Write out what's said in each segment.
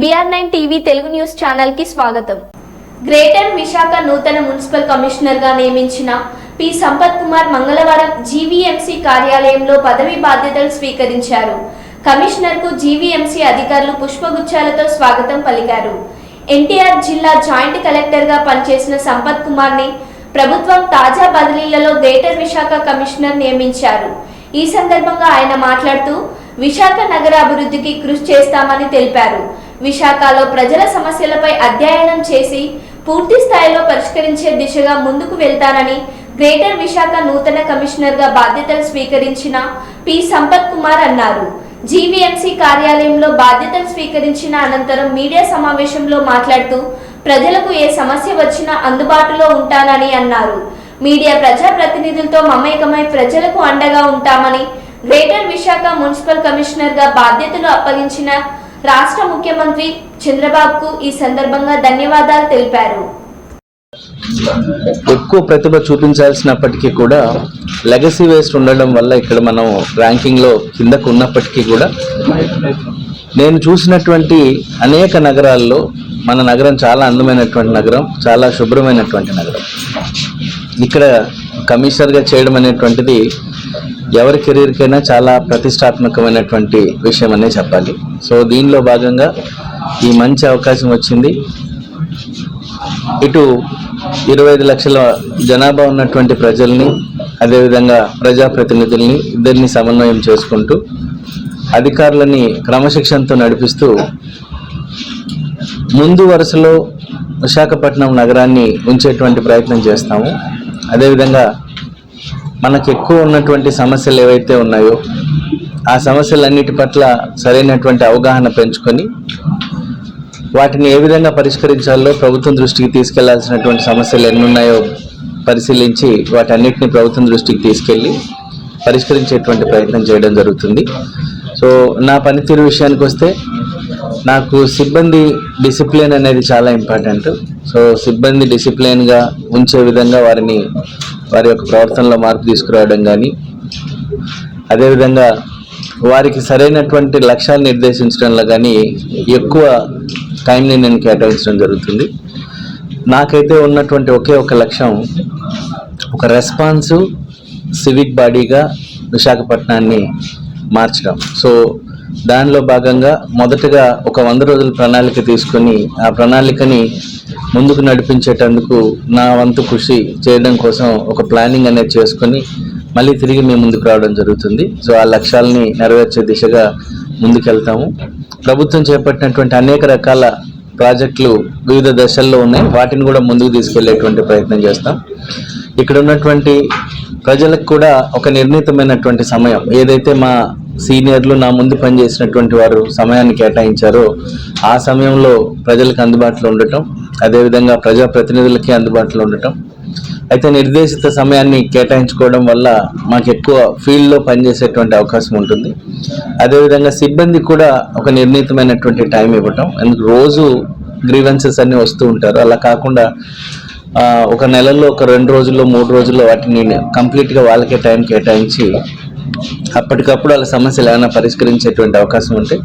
BR nine TV Telugu news ఛానల్కి స్వాగతం. Greater Visakha నూతన మున్సిపల్ కమిషనర్గా నియమించిన పి. సంపత్ కుమార్ మంగళవారం జీవీఎంసీ కార్యాలయంలో పదవి బాధ్యతలు స్వీకరించారు. కమిషనర్కు జీవీఎంసీ అధికారులు పుష్పగుచ్చాలతో స్వాగతం పలికారు. ఎన్టీఆర్ జిల్లా జాయింట్ కలెక్టర్గా పనిచేసిన సంపత్ కుమార్ని ప్రభుత్వం తాజా బదిలీలలో గ్రేటర్ విశాఖ కమిషనర్ నియమించారు. ఈ సందర్భంగా ఆయన మాట్లాడుతూ విశాఖ నగర అభివృద్ధికి కృషి చేస్తామని తెలిపారు. విశాఖలో ప్రజల సమస్యలపై అధ్యయనం చేసి పూర్తి స్థాయిలో పరిష్కరించే దిశగా ముందుకు వెళ్తానని గ్రేటర్ విశాఖ నూతన కమిషనర్గా బాధ్యతలు స్వీకరించిన పి. సంపత్ కుమార్ అన్నారు. జీవీఎంసీ కార్యాలయంలో బాధ్యతలు స్వీకరించిన అనంతరం మీడియా సమావేశంలో మాట్లాడుతూ ప్రజలకు ఏ సమస్య వచ్చినా అందుబాటులో ఉంటానని అన్నారు. మీడియా ప్రజాప్రతినిధులతో మమేకమై ప్రజలకు అండగా ఉంటామని గ్రేటర్ విశాఖ మున్సిపల్ కమిషనర్గా బాధ్యతలు అప్పగించిన రాష్ట్ర ముఖ్యమంత్రి చంద్రబాబుకు ఈ సందర్భంగా ధన్యవాదాలు తెలిపారు. ఎక్కువ ప్రతిభ చూపించాల్సినప్పటికీ కూడా లెగసీ వేస్ట్ ఉండడం వల్ల ఇక్కడ మనం ర్యాంకింగ్లో కిందకు ఉన్నప్పటికీ కూడా నేను చూసినటువంటి అనేక నగరాల్లో మన నగరం చాలా అందమైనటువంటి నగరం చాలా శుభ్రమైనటువంటి నగరం. ఇక్కడ కమిషనర్గా చేయడం అనేటువంటిది ఎవరి కెరీర్కైనా చాలా ప్రతిష్టాత్మకమైనటువంటి విషయం అనే చెప్పాలి. సో దీనిలో భాగంగా ఈ మంచి అవకాశం వచ్చింది. ఇటు ఇరవై ఐదు లక్షల జనాభా ఉన్నటువంటి ప్రజల్ని అదేవిధంగా ప్రజాప్రతినిధుల్ని ఇద్దరిని సమన్వయం చేసుకుంటూ అధికారులని క్రమశిక్షణతో నడిపిస్తూ ముందు వరుసలో విశాఖపట్నం నగరాన్ని ఉంచేటువంటి ప్రయత్నం చేస్తాము. అదేవిధంగా మనకు ఎక్కువ ఉన్నటువంటి సమస్యలు ఏవైతే ఉన్నాయో ఆ సమస్యలన్నిటి పట్ల సరైనటువంటి అవగాహన పెంచుకొని వాటిని ఏ విధంగా పరిష్కరించాలో ప్రభుత్వం దృష్టికి తీసుకెళ్ళాల్సినటువంటి సమస్యలు ఎన్ని ఉన్నాయో పరిశీలించి వాటన్నిటిని ప్రభుత్వం దృష్టికి తీసుకెళ్ళి పరిష్కరించేటువంటి ప్రయత్నం చేయడం జరుగుతుంది. సో నా పనితీరు విషయానికి వస్తే నాకు సిబ్బంది డిసిప్లిన్ అనేది చాలా ఇంపార్టెంట్. సో సిబ్బంది డిసిప్లిన్గా ఉంచే విధంగా వారిని వారి యొక్క ప్రవర్తనలో మార్పు తీసుకురావడం కానీ అదేవిధంగా వారికి సరైనటువంటి లక్ష్యాలు నిర్దేశించడంలో కానీ ఎక్కువ టైంని నేను కేటాయించడం జరుగుతుంది. నాకైతే ఉన్నటువంటి ఒకే ఒక లక్ష్యం ఒక రెస్పాన్సు సివిక్ బాడీగా విశాఖపట్నాన్ని మార్చడం. సో దానిలో భాగంగా మొదటగా ఒక వంద రోజుల ప్రణాళిక తీసుకొని ఆ ప్రణాళికని ముందుకు నడిపించేటందుకు నా వంతు కృషి చేయడం కోసం ఒక ప్లానింగ్ అనేది చేసుకొని మళ్ళీ తిరిగి మేము ముందుకు రావడం జరుగుతుంది. సో ఆ లక్ష్యాలని నెరవేర్చే దిశగా ముందుకెళ్తాము. ప్రభుత్వం చేపట్టినటువంటి అనేక రకాల ప్రాజెక్టులు వివిధ దశల్లో ఉన్నాయి. వాటిని కూడా ముందుకు తీసుకెళ్ళేటువంటి ప్రయత్నం చేస్తాం. ఇక్కడ ఉన్నటువంటి ప్రజలకు కూడా ఒక నిర్ణీతమైనటువంటి సమయం. ఏదైతే మా సీనియర్లు నా ముందు పనిచేసినటువంటి వారు సమయాన్ని కేటాయించారో. ఆ సమయంలో ప్రజలకు అందుబాటులో ఉండటం అదేవిధంగా ప్రజాప్రతినిధులకి అందుబాటులో ఉండటం. అయితే నిర్దేశిత సమయాన్ని కేటాయించుకోవడం వల్ల మాకు ఎక్కువ ఫీల్డ్లో పనిచేసేటువంటి అవకాశం ఉంటుంది. అదేవిధంగా సిబ్బంది కూడా ఒక నిర్ణీతమైనటువంటి టైం ఇవ్వటం ఎందుకు రోజు గ్రీవెన్సెస్ అన్నీ వస్తూ ఉంటారు. అలా కాకుండా ఒక నెలలో ఒక రెండు రోజుల్లో మూడు రోజుల్లో వాటిని కంప్లీట్గా వాళ్ళకే టైం కేటాయించి అప్పటికప్పుడు వాళ్ళ సమస్యలు ఏమైనా పరిష్కరించేటువంటి అవకాశం ఉంటే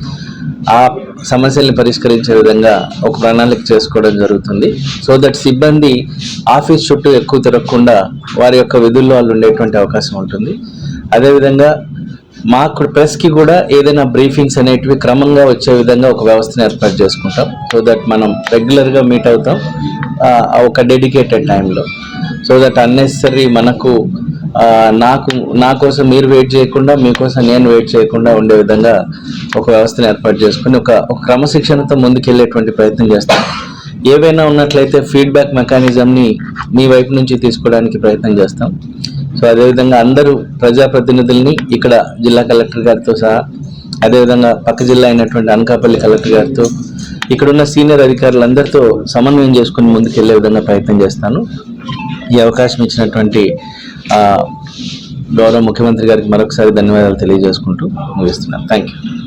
ఆ సమస్యల్ని పరిష్కరించే విధంగా ఒక ప్రణాళిక చేసుకోవడం జరుగుతుంది. సో దట్ సిబ్బంది ఆఫీస్ చుట్టూ ఎక్కువ తిరగకుండా వారి యొక్క విధుల్లో వాళ్ళు ఉండేటువంటి అవకాశం ఉంటుంది. అదేవిధంగా మాకు ప్రెస్కి కూడా ఏదైనా బ్రీఫింగ్స్ అనేటివి క్రమంగా వచ్చే విధంగా ఒక వ్యవస్థను ఏర్పాటు చేసుకుంటాం. సో దట్ మనం రెగ్యులర్గా మీట్ అవుతాం ఆ, ఒక డెడికేటెడ్ టైంలో. సో దట్ అన్నెసరీ మనకు నాకు నా కోసం మీరు వెయిట్ చేయకుండా మీకోసం నేను వెయిట్ చేయకుండా ఉండే విధంగా ఒక వ్యవస్థను ఏర్పాటు చేసుకుని ఒక ఒక క్రమశిక్షణతో ముందుకెళ్ళేటువంటి ప్రయత్నం చేస్తాం ఏవైనా ఉన్నట్లయితే ఫీడ్బ్యాక్ మెకానిజంని మీ వైపు నుంచి తీసుకోవడానికి ప్రయత్నం చేస్తాం. సో అదేవిధంగా అందరూ ప్రజాప్రతినిధుల్ని ఇక్కడ జిల్లా కలెక్టర్ గారితో సహా అదేవిధంగా పక్క జిల్లా అయినటువంటి అనకాపల్లి కలెక్టర్ గారితో ఇక్కడున్న సీనియర్ అధికారులందరితో సమన్వయం చేసుకుని ముందుకెళ్ళే విధంగా ప్రయత్నం చేస్తాను. ఈ అవకాశం ఇచ్చినటువంటి గౌరవ ముఖ్యమంత్రి గారికి మరొకసారి ధన్యవాదాలు తెలియజేసుకుంటూ ముగిస్తున్నాను. Thank you